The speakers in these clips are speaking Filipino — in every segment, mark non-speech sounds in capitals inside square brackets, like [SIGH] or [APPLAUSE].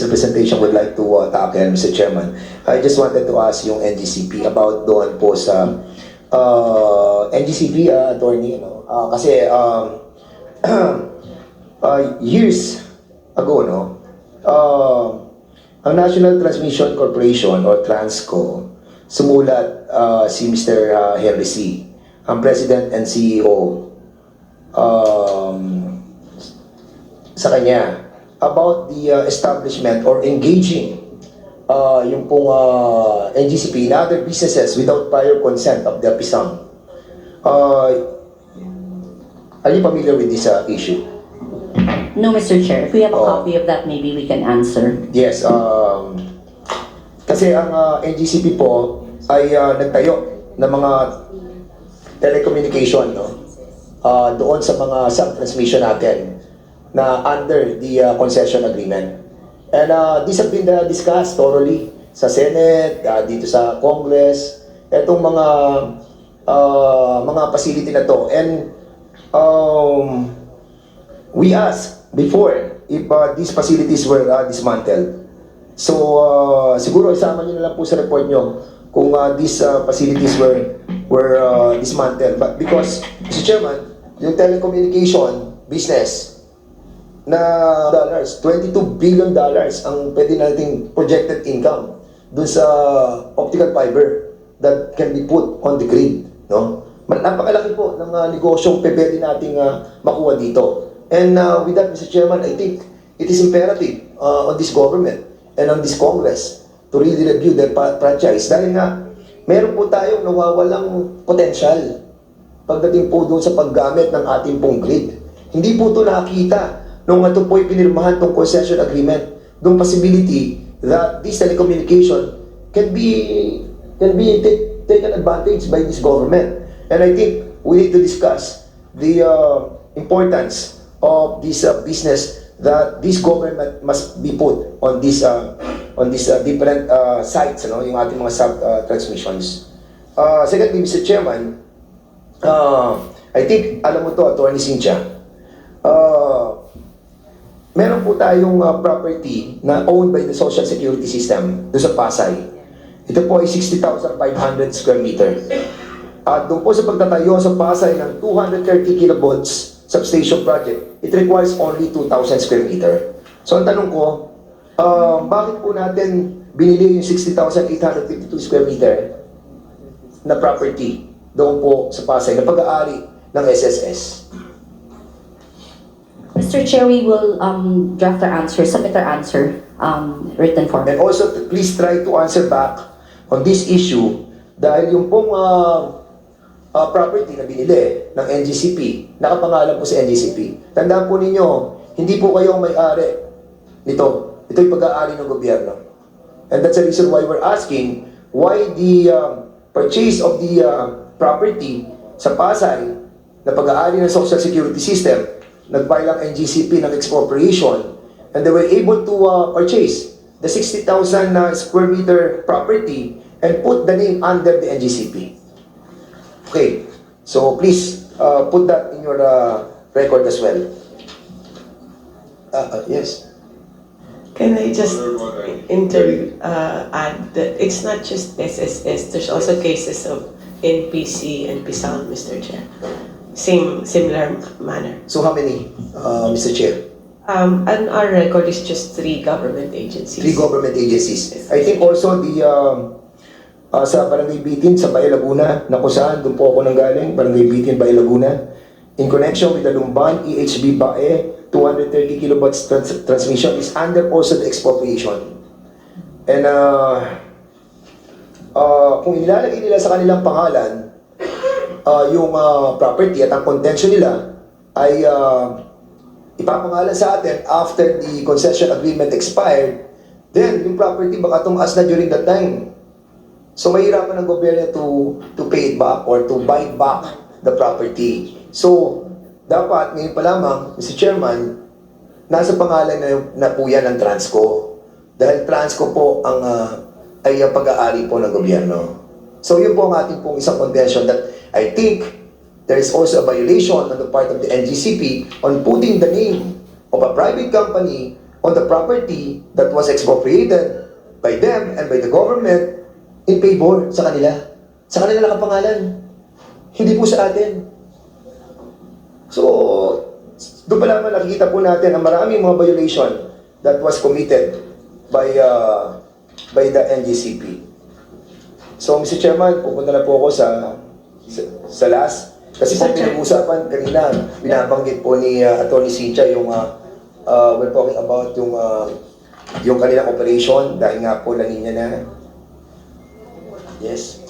colleagues' representation would like to uh, tackle, Mr. Chairman. I just wanted to ask yung NGCP about doon po sa uh, NGCP, uh, attorney, ano, uh, kasi um, [CLEARS THROAT] uh, years ago, no, uh, ang National Transmission Corporation or Transco, sumulat uh, si Mr. uh, Henry C., ang President and CEO um, sa kanya about the uh, establishment or engaging uh, yung pong uh, NGCP in other businesses without prior consent of the PISAM. Uh, are you familiar with this uh, issue? No, Mr. Chair. If we have a Oh. copy of that, maybe we can answer. Yes, um, kasi ang uh, NGCP po ay uh, nagtayo ng mga telecommunication no? uh, doon sa mga sub-transmission natin na under the uh, concession agreement. And uh, these have been uh, discussed thoroughly sa Senate, uh, dito sa Congress, etong mga uh, mga facility na to. And um, we asked before if uh, these facilities were uh, dismantled. So, uh, siguro isama nyo na lang po sa report nyo kung uh, these uh, facilities were were uh, dismantled. But because, Mr. Chairman, yung telecommunication business na dollars, 22 billion dollars ang pwede nating projected income dun sa optical fiber that can be put on the grid. No? Napakalaki po ng uh, negosyong pwede nating uh, makuha dito. And uh, with that, Mr. Chairman, I think it is imperative uh, on this government and on this Congress to really review their franchise. Dahil nga, meron po tayong nawawalang potential pagdating po doon sa paggamit ng ating pong grid. Hindi po ito nakita nung ito po pinirmahan tong concession agreement, yung possibility that this telecommunication can be can be ta- taken advantage by this government. And I think we need to discuss the uh, importance of this uh, business that this government must be put on this uh, on this uh, different uh, sites, ano, yung ating mga sub uh, transmissions. Uh, secondly, Mr. Chairman, uh, I think alam mo to, Attorney Cynthia. Uh, meron po tayong uh, property na owned by the Social Security System doon sa Pasay. Ito po ay 60,500 square meter. At doon po sa pagtatayo sa Pasay ng 230 kilovolts substation project, it requires only 2,000 square meter. So ang tanong ko, uh, bakit po natin binili yung 60,852 square meter na property doon po sa Pasay na pag-aari ng SSS? Mr. Chair, we will um, draft our answer, submit our answer, um, written form. And also, please try to answer back on this issue dahil yung pong uh, uh, property na binili ng NGCP, nakapangalan po sa NGCP. Tandaan po ninyo, hindi po kayo ang may-ari nito. Ito yung pag-aari ng gobyerno. And that's the reason why we're asking why the um, purchase of the uh, property sa Pasay na pag-aari ng Social Security System, nag-file ang NGCP ng expropriation and they were able to uh, purchase the 60,000 uh, square meter property and put the name under the NGCP. Okay, so please uh, put that in your uh, record as well. Uh, uh, yes. Can I just inter, uh, add that it's not just SSS, there's also cases of NPC and PISAL, Mr. Chair. Same, similar manner. So how many, uh, Mr. Chair? Um, and our record is just three government agencies. Three government agencies. I think also the um, uh, sa Barangay Bitin sa Bay Laguna na kung saan doon po ako nanggaling, Barangay Bitin, Bay Laguna. In connection with the Lumban EHB Bae 230 kilowatts trans- transmission is under also the expropriation. And uh, uh, kung ilalagay nila sa kanilang pangalan uh, yung uh, property at ang contention nila ay uh, ipapangalan sa atin after the concession agreement expired, then yung property baka tumaas na during that time. So mahirapan ng gobyerno to to pay it back or to buy back the property. So dapat ngayon pa lamang, Mr. Chairman, nasa pangalan na, na po yan ng Transco. Dahil Transco po ang ah, ay ang pag-aari po ng gobyerno. So yun po ang ating pong isang contention that I think there is also a violation on the part of the NGCP on putting the name of a private company on the property that was expropriated by them and by the government in favor sa kanila. Sa kanila nakapangalan. Hindi po sa atin. So, doon pa lamang nakikita po natin ang maraming mga violation that was committed by uh, by the NGCP. So, Mr. Chairman, pupunta na po ako sa sa, sa last. Kasi po pinag-usapan kanina, binabanggit po ni uh, Atty. Cynthia yung uh, uh, we're talking about yung uh, yung kanilang operation dahil nga po La Nina na. Yes.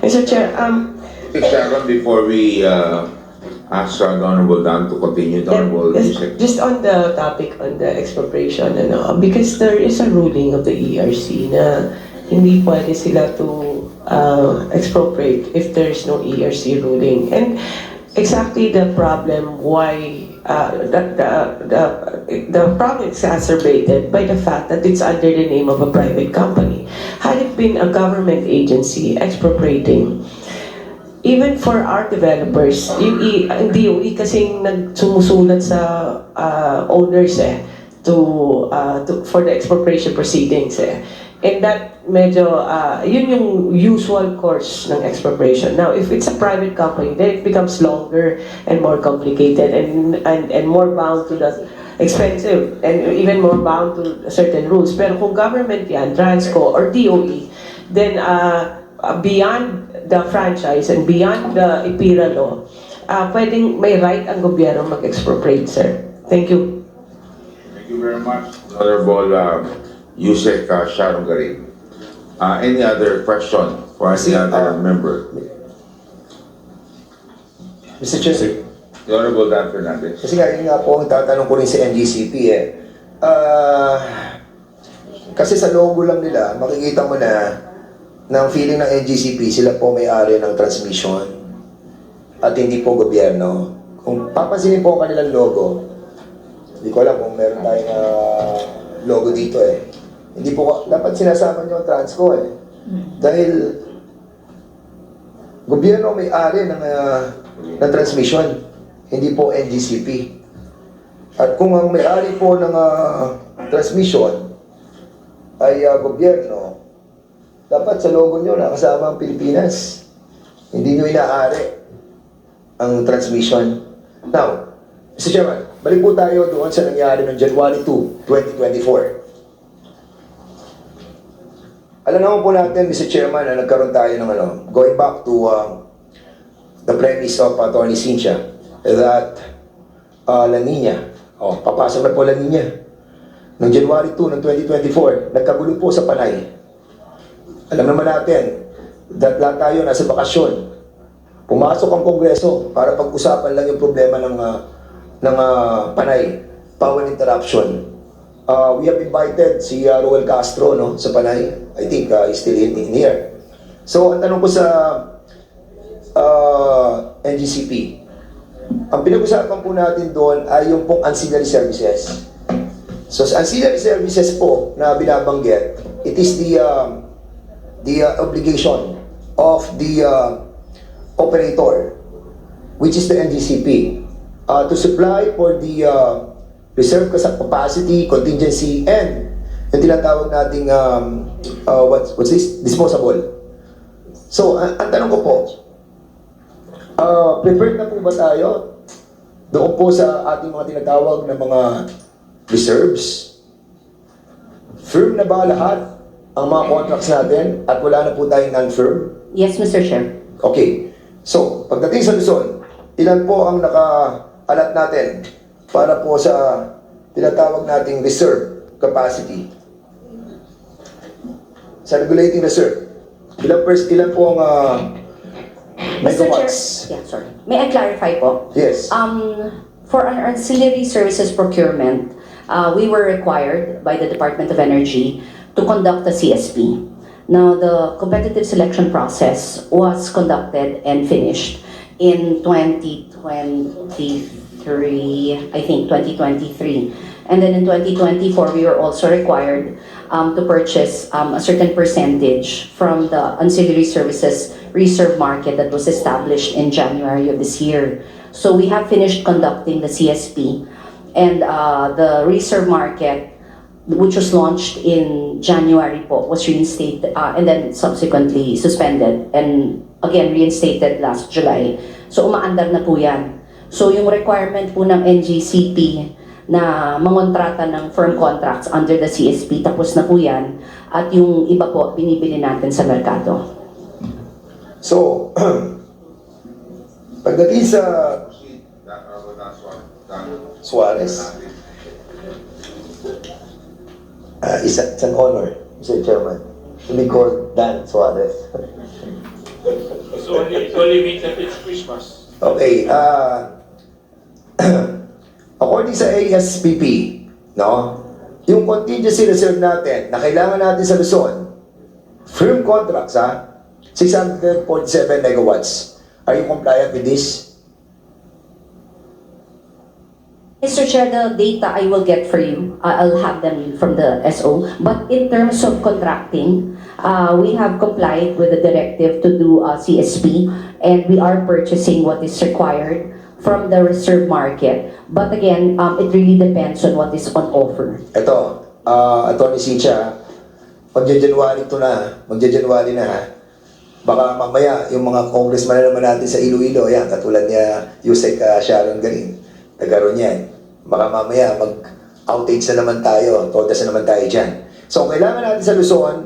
Mr. Chair, um, Mr. Chairman, before we uh, ask uh, the Honorable Dan to continue, the Honorable Yes. Just on the topic on the expropriation, ano, because there is a ruling of the ERC na hindi pwede sila to uh, expropriate if there is no ERC ruling. And exactly the problem why uh, the, the, the, the problem exacerbated by the fact that it's under the name of a private company. Had it been a government agency expropriating, even for our developers, yung I, ang DOE kasing nagsumusulat sa uh, owners eh, to, uh, to, for the expropriation proceedings eh. And that medyo, uh, yun yung usual course ng expropriation. Now, if it's a private company, then it becomes longer and more complicated and, and, and more bound to the expensive and even more bound to certain rules. Pero kung government yan, Transco or DOE, then uh, beyond the franchise and beyond the IPIRA law, uh, pwedeng may right ang gobyerno mag-expropriate, sir. Thank you. Thank you very much. Honorable uh, Yusek uh, Sharon Garin. Uh, Any other question for any other uh, member? Mr. Chair. The Honorable Dan Fernandez. Kasi nga, yun nga po ang tatanong ko rin sa NGCP eh. Ah, kasi sa logo lang nila, makikita mo na ng feeling ng NGCP, sila po may-ari ng transmission at hindi po gobyerno. Kung papansinin po ang kanilang logo, hindi ko alam kung meron tayong ah, logo dito eh. Hindi po, dapat sinasama nyo ang Transco eh. Dahil gobyerno may-ari ng, ah, ng transmission, hindi po NGCP. At kung ang may-ari po ng ah, transmission ay ah, gobyerno, dapat sa logo nyo nakasama ang Pilipinas. Hindi nyo inaari ang transmission. Now, Mr. Chairman, balik po tayo doon sa nangyari noong January 2, 2024. Alam naman po natin, Mr. Chairman, na nagkaroon tayo ng ano, going back to uh, the premise of Attorney Cynthia, that uh, La Nina, oh, papasok na po La Nina. Noong January 2 ng 2024, nagkagulo po sa Panay. Alam naman natin, that lahat tayo nasa bakasyon. Pumasok ang Kongreso para pag-usapan lang yung problema ng, uh, ng uh, Panay, power interruption. Uh, we have invited si uh, Roel Castro no, sa Panay. I think uh, he's still in, in here. So, ang tanong ko sa uh, NGCP, ang pinag-usapan po natin doon ay yung pong ancillary services. So sa ancillary services po na binabanggit, it is the um, the uh, obligation of the uh, operator, which is the NGCP, uh, to supply for the uh, reserve capacity, contingency, and yung tinatawag nating um, uh, what's, what's this? Disposable. So, ang, ang tanong ko po, uh, prepared na po ba tayo doon po sa ating mga tinatawag na mga reserves? Firm na ba lahat ang mga contracts natin at wala na po tayong non-firm? Yes, Mr. Chair. Okay. So, pagdating sa Luzon, ilan po ang naka-alat natin para po sa tinatawag nating reserve capacity? Sa regulating reserve, ilan, pers- ilan po ang uh, Mr. Chair, megawatts? yeah, sorry. May I clarify po? Yes. Um, for our ancillary services procurement, uh, we were required by the Department of Energy to conduct a CSP. Now, the competitive selection process was conducted and finished in 2023, I think 2023. And then in 2024, we were also required um, to purchase um, a certain percentage from the ancillary services reserve market that was established in January of this year. So we have finished conducting the CSP. And uh, the reserve market, which was launched in January was reinstated uh, and then subsequently suspended and again reinstated last July. So umaandar na po yan. So yung requirement po ng NGCP na mangontrata ng firm contracts under the CSP, tapos na po yan. At yung iba po, binibili natin sa merkado. So, [CLEARS THROAT] pagdating sa Suarez, uh, it's, a- it's an honor, Mr. Chairman, to be called Dan Suarez. It's only, it only means that it's Christmas. Okay, uh, [CLEARS THROAT] according sa ASPP, no, yung contingency reserve natin na kailangan natin sa Luzon, firm contracts ha, 647 megawatts. Are you compliant with this? Mr. Chair, the data I will get for you, uh, I'll have them from the SO. But in terms of contracting, uh, we have complied with the directive to do uh, CSP and we are purchasing what is required from the reserve market. But again, um, it really depends on what is on offer. Ito, uh, Atty. Cynthia, magja-January to na, magja-January na. Baka mamaya, yung mga congressman na naman natin sa Iloilo, yan, katulad niya, Yusek uh, Sharon Garin, nagkaroon yan. Baka mamaya, mag-outage na naman tayo, todas na naman tayo dyan. So, kailangan natin sa Luzon,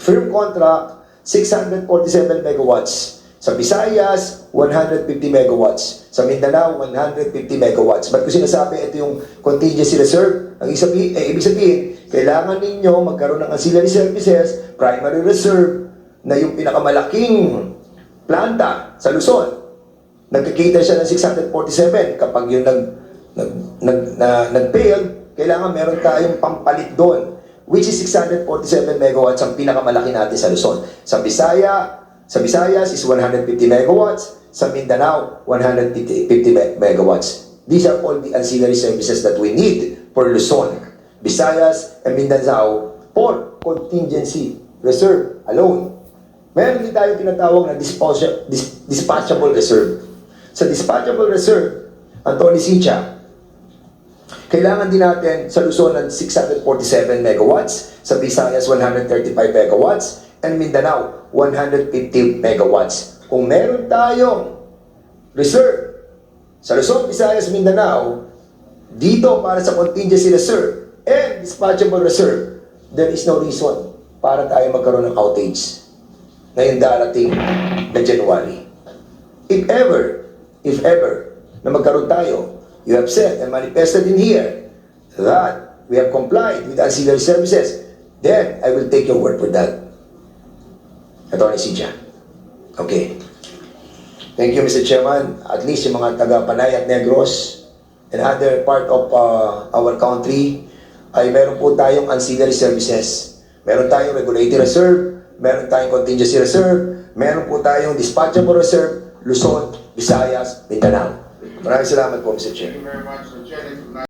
firm contract, 647 megawatts. Sa Visayas, 150 megawatts. Sa Mindanao, 150 megawatts. Ba't ko sinasabi ito yung contingency reserve? Ang sabihin, eh, ibig sabihin, kailangan ninyo magkaroon ng ancillary services, primary reserve, na yung pinakamalaking planta sa Luzon. Nagkikita siya ng 647 kapag yung nag, nag, nag, na, nag-fail, kailangan meron tayong pampalit doon which is 647 megawatts ang pinakamalaki natin sa Luzon. Sa Bisaya, sa Visayas is 150 megawatts, sa Mindanao 150 me- megawatts. These are all the ancillary services that we need for Luzon, Visayas, and Mindanao for contingency reserve alone. Meron din tayo tinatawag na disposal- dis- dispatchable reserve. Sa dispatchable reserve, Anthony Sincha, kailangan din natin sa Luzon ng 647 megawatts, sa Visayas 135 megawatts, and Mindanao 150 megawatts. Kung meron tayong reserve sa Luzon, Visayas, Mindanao, dito para sa contingency reserve and dispatchable reserve, there is no reason para tayo magkaroon ng outage ngayong darating na January. If ever, if ever, na magkaroon tayo, you have said and manifested in here that we have complied with ancillary services, then I will take your word for that. Attorney Sidja. Okay. Thank you, Mr. Chairman. At least yung mga taga-Panay at Negros and other part of uh, our country ay meron po tayong ancillary services. Meron tayong regulatory reserve, meron tayong contingency reserve, meron po tayong dispatchable reserve, Luzon, Visayas, Mindanao. Maraming salamat po, Mr. Chair. Thank you very much, Mr. Chair.